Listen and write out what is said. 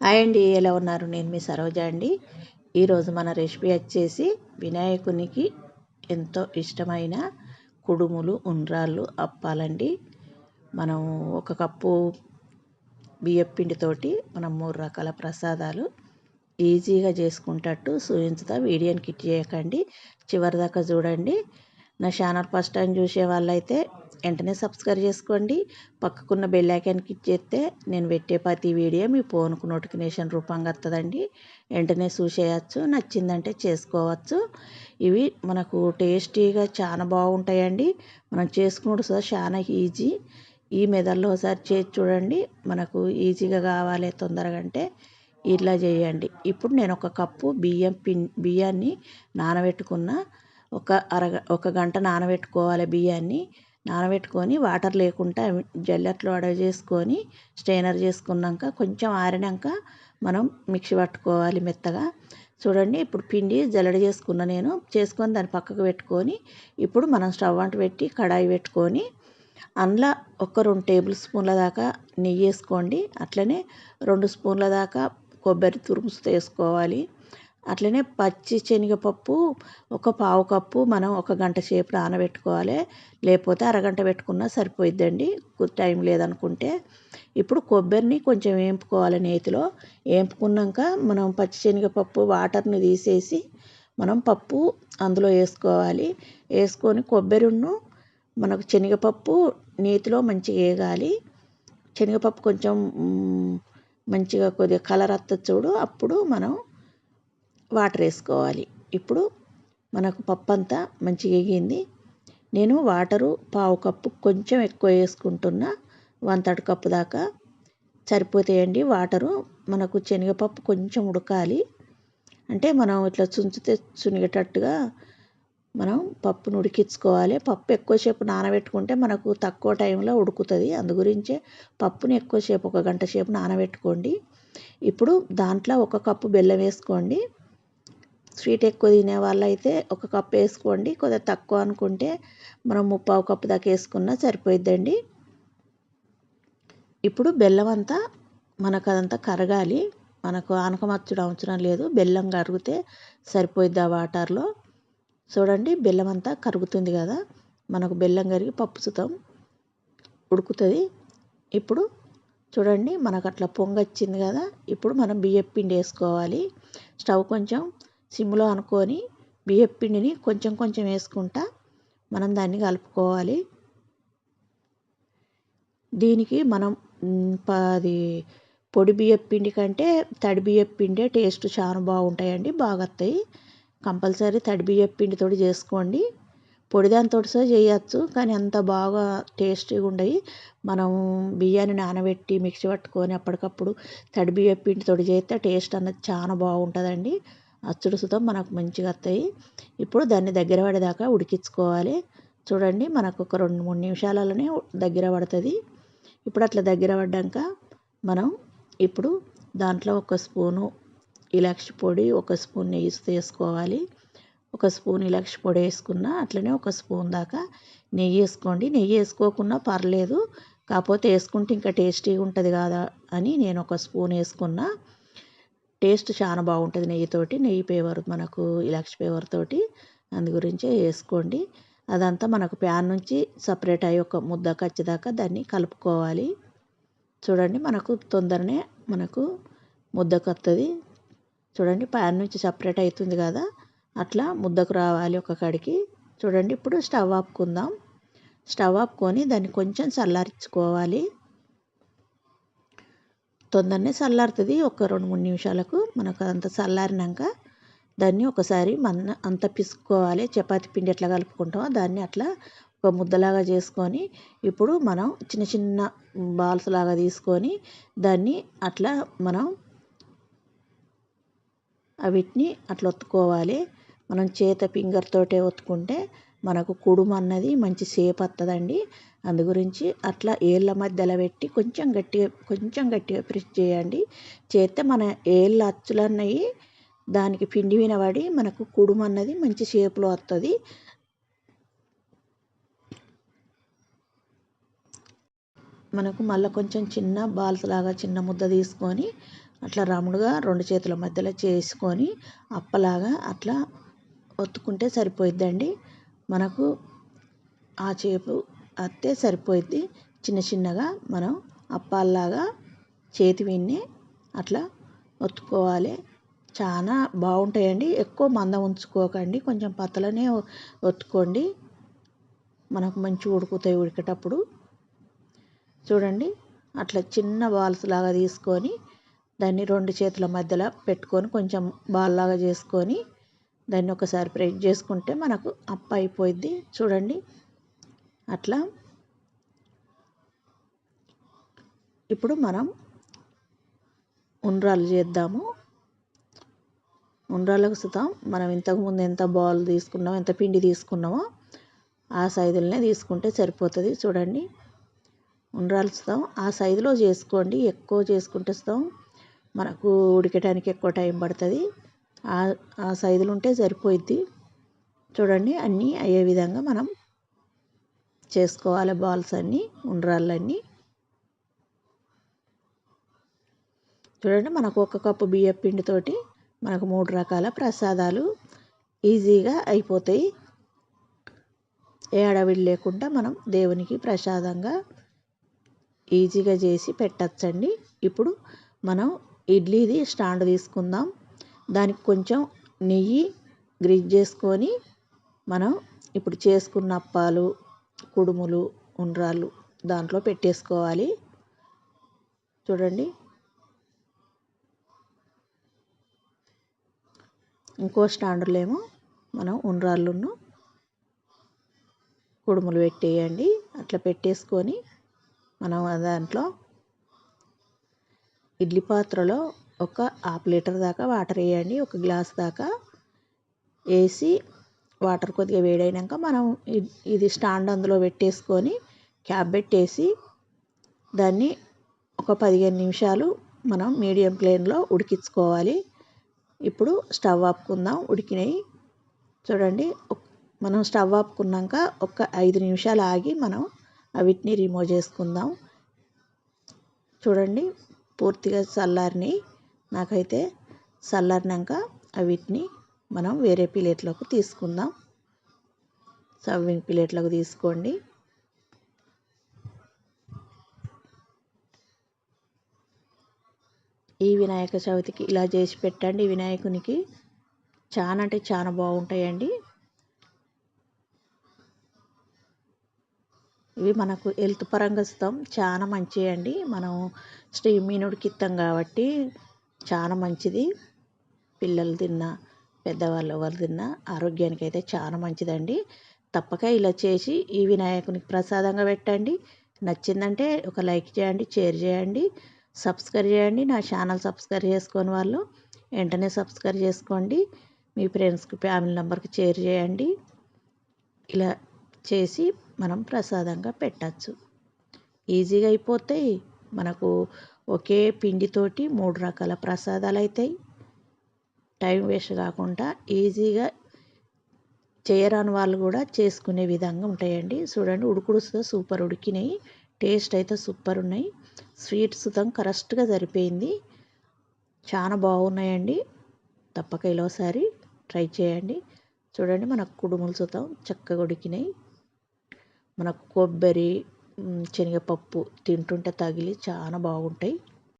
Hi అండి ఎలా ఉన్నారు? నేను మీ సరోజ అండి. ఈరోజు మన రెసిపీ వచ్చేసి వినాయకునికి ఎంతో ఇష్టమైన కుడుములు ఉండ్రాళ్ళు అప్పాలండి. మనం ఒక కప్పు బియ్యం పిండితోటి మనం మూడు రకాల ప్రసాదాలు ఈజీగా చేసుకుంటట్టు సూచించుతా వీడియోని కిట్ చేయకండి. చివరిదాకా చూడండి. నా ఛానల్ ఫస్ట్ టైం చూసే వాళ్ళైతే వెంటనే సబ్స్క్రైబ్ చేసుకోండి. పక్కకున్న బెల్ ఐకాన్ క్లిక్ చేస్తే నేను పెట్టే ప్రతి వీడియో మీ ఫోన్కు నోటిఫికేషన్ రూపంగా వస్తుందండి వెంటనే చూసేయచ్చు నచ్చిందంటే చేసుకోవచ్చు. ఇవి మనకు టేస్టీగా చాలా బాగుంటాయండి. మనం చేసుకున్నప్పుడు సార్ చాలా ఈజీ ఈ మెదడులో ఒకసారి చేసి చూడండి. మనకు ఈజీగా కావాలి తొందరగా అంటే ఇట్లా చేయండి. ఇప్పుడు నేను ఒక కప్పు బియ్యం పిన్ బియ్యాన్ని నానబెట్టుకున్న. ఒక అరగ ఒక గంట నానబెట్టుకోవాలి బియ్యాన్ని. నానబెట్టుకొని వాటర్ లేకుండా జల్లెట్లో అడవి చేసుకొని స్ట్రైనర్ చేసుకున్నాక కొంచెం ఆరినాక మనం మిక్సీ పట్టుకోవాలి మెత్తగా. చూడండి ఇప్పుడు పిండి జల్లెడ చేసుకున్న నేను. చేసుకొని దాన్ని పక్కకు పెట్టుకొని ఇప్పుడు మనం స్టవ్ అంటు పెట్టి కడాయి పెట్టుకొని అందులో ఒక రెండు టేబుల్ స్పూన్ల దాకా నెయ్యి వేసుకోండి. అట్లనే రెండు స్పూన్ల దాకా కొబ్బరి తురుము వేసుకోవాలి. అట్లనే పచ్చి శనగపప్పు ఒక పావు కప్పు మనం ఒక గంట సేపు నానబెట్టుకోవాలి. లేకపోతే అరగంట పెట్టుకున్నా సరిపోయిద్దండి. టైం లేదనుకుంటే. ఇప్పుడు కొబ్బరిని కొంచెం వేంపుకోవాలి నేతిలో. వేంపుకున్నాక మనం పచ్చి శనగపప్పు వాటర్ని తీసేసి మనం పప్పు అందులో వేసుకోవాలి. వేసుకొని కొబ్బరిను మనకు శనగపప్పు నేతిలో మంచిగా వేగాలి. శనగపప్పు కొంచెం మంచిగా కొద్దిగా కలర్ వస్తుంది చూడు. అప్పుడు మనం వాటర్ వేసుకోవాలి. ఇప్పుడు మనకు పప్పు అంతా మంచిగా ఎగింది నేను వాటరు పావు కప్పు కొంచెం ఎక్కువ వేసుకుంటున్నా. వన్ థర్డ్ కప్పు దాకా సరిపోతాయండి. వాటరు మనకు శనగపప్పు కొంచెం ఉడకాలి. అంటే మనం ఇట్లా చుంచితే చునిగేటట్టుగా మనం పప్పును ఉడికించుకోవాలి. పప్పు ఎక్కువసేపు నానబెట్టుకుంటే మనకు తక్కువ టైంలో ఉడుకుతుంది. అందు గురించే పప్పుని ఎక్కువసేపు ఒక గంట సేపు నానబెట్టుకోండి. ఇప్పుడు దాంట్లో ఒక కప్పు బెల్లం వేసుకోండి. స్వీట్ ఎక్కువ తినే వాళ్ళైతే ఒక కప్ వేసుకోండి. కొద్దిగా తక్కువ అనుకుంటే మనం ముప్పావు కప్పు దాకా వేసుకున్నా సరిపోయిద్దండి. ఇప్పుడు బెల్లం అంతా మనకు అదంతా కరగాలి. మనకు ఆనకమచ్చడం అవసరం లేదు. బెల్లం కరిగితే సరిపోయిద్ది ఆ వాటర్లో. చూడండి బెల్లం అంతా కరుగుతుంది కదా. మనకు బెల్లం కరిగి పప్పు సుతం ఉడుకుతుంది. ఇప్పుడు చూడండి మనకు అట్లా పొంగొచ్చింది కదా. ఇప్పుడు మనం బియ్యం పిండి వేసుకోవాలి. స్టవ్ కొంచెం సిమ్లో అనుకొని బియ్యపు పిండిని కొంచెం కొంచెం వేసుకుంటా మనం దాన్ని కలుపుకోవాలి. దీనికి మనం అది పొడి బియ్యపు పిండి కంటే తడి బియ్యపు పిండే టేస్ట్ చాలా బాగుంటాయండి బాగా వస్తాయి. కంపల్సరీ తడి బియ్యపు పిండితో చేసుకోండి. పొడిదానితో సహా చేయొచ్చు కానీ అంత బాగా టేస్టీగా ఉండయి. మనం బియ్యాన్ని నానబెట్టి మిక్సీ పట్టుకొని అప్పటికప్పుడు తడి బియ్యపు పిండితో చేస్తే టేస్ట్ అన్నది చాలా బాగుంటుందండి. అచ్చుడు సుతం మనకు మంచిగా వస్తాయి ఇప్పుడు దాన్ని దగ్గర పడేదాకా ఉడికించుకోవాలి. చూడండి మనకు ఒక రెండు మూడు నిమిషాలలోనే దగ్గర పడుతుంది. ఇప్పుడు అట్లా దగ్గర పడ్డాక మనం ఇప్పుడు దాంట్లో ఒక స్పూను ఇలాక్షి పొడి ఒక స్పూన్ నెయ్యి వేసుకోవాలి. ఒక స్పూన్ ఇలాక్షి పొడి వేసుకున్న అట్లనే ఒక స్పూన్ దాకా నెయ్యి వేసుకోండి. నెయ్యి వేసుకోకుండా పర్లేదు కాకపోతే వేసుకుంటే ఇంకా టేస్టీగా ఉంటుంది కదా అని నేను ఒక స్పూన్ వేసుకున్నా. టేస్ట్ చాలా బాగుంటుంది నెయ్యితోటి నెయ్యి పేవర్ మనకు ఇలాక్షి పేవర్ తోటి అందు గురించే వేసుకోండి. అదంతా మనకు ప్యాన్ నుంచి సపరేట్ అయ్యి ఒక ముద్ద కచ్చేదాకా దాన్ని కలుపుకోవాలి. చూడండి మనకు తొందరనే మనకు ముద్దకు వస్తుంది చూడండి ప్యాన్ నుంచి సపరేట్ అవుతుంది కదా అట్లా ముద్దకు రావాలి ఒక కడికి. చూడండి ఇప్పుడు స్టవ్ ఆపుకుందాం. స్టవ్ ఆపుకొని దాన్ని కొంచెం చల్లారించుకోవాలి. తొందరనే చల్లారుతుంది ఒక రెండు మూడు నిమిషాలకు మనకు అంత చల్లారినాక దాన్ని ఒకసారి మన అంత పిసుకోవాలి చపాతి పిండి ఎట్లా కలుపుకుంటామో దాన్ని అట్లా ఒక ముద్దలాగా చేసుకొని ఇప్పుడు మనం చిన్న చిన్న బాల్స్ లాగా తీసుకొని దాన్ని అట్లా మనం వీటిని అట్లా ఒత్తుకోవాలి. మనం చేత ఫింగర్ తోటే ఒత్తుకుంటే మనకు కుడుము అన్నది మంచి షేప్ వస్తుందండి అందు గురించి అట్లా ఏళ్ళ మధ్యలో పెట్టి కొంచెం గట్టిగా కొంచెం గట్టిగా ప్రెస్ చేయండి. చేస్తే మన ఏళ్ళ అచ్చులు అన్నవి దానికి పిండి వినబడి మనకు కుడుము అన్నది మంచి షేప్లో వస్తుంది మనకు మళ్ళీ కొంచెం చిన్న బాల్స్ లాగా చిన్న ముద్ద తీసుకొని అట్లా రౌండ్గా రెండు చేతుల మధ్యలో చేసుకొని అప్పలాగా అట్లా ఒత్తుకుంటే సరిపోయిద్దండి. మనకు ఆ చేపు అత్తే సరిపోయిద్ది. చిన్న చిన్నగా మనం అప్పాల్లాగా చేతి విన్ని అట్లా ఒత్తుకోవాలి. చాలా బాగుంటాయండి. ఎక్కువ మందం ఉంచుకోకండి. కొంచెం పతలనే ఒత్తుకోండి. మనకు మంచి ఉడుకుతాయి ఉడికేటప్పుడు. చూడండి. అట్లా చిన్న బాల్స్ లాగా తీసుకొని దాన్ని రెండు చేతుల మధ్యలో పెట్టుకొని కొంచెం బాల్ లాగా చేసుకొని దాన్ని ఒకసారి ప్రెస్ చేసుకుంటే మనకు అప్ప అయిపోయిద్ది. చూడండి. అట్లా ఇప్పుడు మనం ఉండ్రాలు చేద్దాము. ఉండ్రాలకు సుతం మనం ఇంతకుముందు ఎంత బాల్ తీసుకున్నామో ఎంత పిండి తీసుకున్నామో ఆ సైజులనే తీసుకుంటే సరిపోతుంది. చూడండి ఉండ్రాలు సుతం ఆ సైజులో చేసుకోండి. ఎక్కువ చేసుకుంటే సుతం మనకు ఉడికడానికి ఎక్కువ టైం పడుతుంది. ఆ సైజులు ఉంటే సరిపోయిద్ది. చూడండి అన్నీ అయ్యే విధంగా మనం చేసుకోవాలి బాల్స్ అన్నీ ఉండ్రాళ్ళన్నీ. చూడండి మనకు ఒక కప్పు బియ్యం పిండితోటి మనకు మూడు రకాల ప్రసాదాలు ఈజీగా అయిపోతాయి. ఏ అడవిడి లేకుండా మనం దేవునికి ప్రసాదంగా ఈజీగా చేసి పెట్టచ్చండి. ఇప్పుడు మనం ఇడ్లీది స్టాండ్ తీసుకుందాం. దానికి కొంచెం నెయ్యి గ్రీజ్ చేసుకొని మనం ఇప్పుడు చేసుకున్న అప్పాలు కుడుములు ఉండ్రాళ్ళు దాంట్లో పెట్టేసుకోవాలి. చూడండి. ఇంకో స్టాండర్లో ఏమో మనం ఉండ్రాళ్ళును కుడుములు పెట్టేయండి. అట్లా పెట్టేసుకొని మనం దాంట్లో ఇడ్లీ పాత్రలో ఒక హాఫ్ లీటర్ దాకా వాటర్ వేయండి. ఒక గ్లాస్ దాకా వేసి వాటర్ కొద్దిగా వేడైనాక మనం ఇది స్టాండ్ అందులో పెట్టేసుకొని క్యాప్ పెట్టేసి దాన్ని ఒక పదిహేను నిమిషాలు మనం మీడియం ఫ్లేమ్లో ఉడికించుకోవాలి. ఇప్పుడు స్టవ్ ఆపుకుందాం. ఉడికినాయి. చూడండి మనం స్టవ్ ఆపుకున్నాక ఒక ఐదు నిమిషాలు ఆగి మనం వీటిని రిమూవ్ చేసుకుందాం. చూడండి పూర్తిగా చల్లారినాయి. నాకైతే చల్లారినాక వీటిని మనం వేరే ప్లేట్లోకి తీసుకుందాం. సర్వింగ్ ప్లేట్లోకి తీసుకోండి. ఈ వినాయక చవితికి ఇలా చేసి పెట్టండి. వినాయకునికి చాలా అంటే చాలా బాగుంటాయండి. ఇవి మనకు హెల్త్ పరంగా ఇస్తాం. చాలా మంచివి అండి మనం స్టీమ్ మీనుడికి ఇస్తాం కాబట్టి చాలా మంచిది. పిల్లలు తిన్న పెద్దవాళ్ళు ఎవరు తిన్న ఆరోగ్యానికి అయితే చాలా మంచిదండి. తప్పక ఇలా చేసి ఈ వినాయకునికి ప్రసాదంగా పెట్టండి. నచ్చిందంటే ఒక లైక్ చేయండి షేర్ చేయండి సబ్స్క్రైబ్ చేయండి. నా ఛానల్ సబ్స్క్రైబ్ చేసుకొని వాళ్ళు వెంటనే సబ్స్క్రైబ్ చేసుకోండి. మీ ఫ్రెండ్స్కి ఫ్యామిలీ నెంబర్కి షేర్ చేయండి. ఇలా చేసి మనం ప్రసాదంగా పెట్టచ్చు. ఈజీగా అయిపోతాయి. మనకు ఒకే పిండితోటి మూడు రకాల ప్రసాదాలు అవుతాయి టైం వేస్ట్ కాకుండా ఈజీగా చేయరాని వాళ్ళు కూడా చేసుకునే విధంగా ఉంటాయండి. చూడండి ఉడుకుడు సూపర్ ఉడికినాయి. టేస్ట్ అయితే సూపర్ ఉన్నాయి. స్వీట్ సుతం కరెక్ట్గా సరిపోయింది. చాలా బాగున్నాయండి. తప్పక ఇలాసారి ట్రై చేయండి. చూడండి మనకు కుడుములు సుతం చక్కగా ఉడికినాయి. మనకు కొబ్బరి శనగపప్పు తింటుంటే తగిలి చాలా బాగుంటాయి.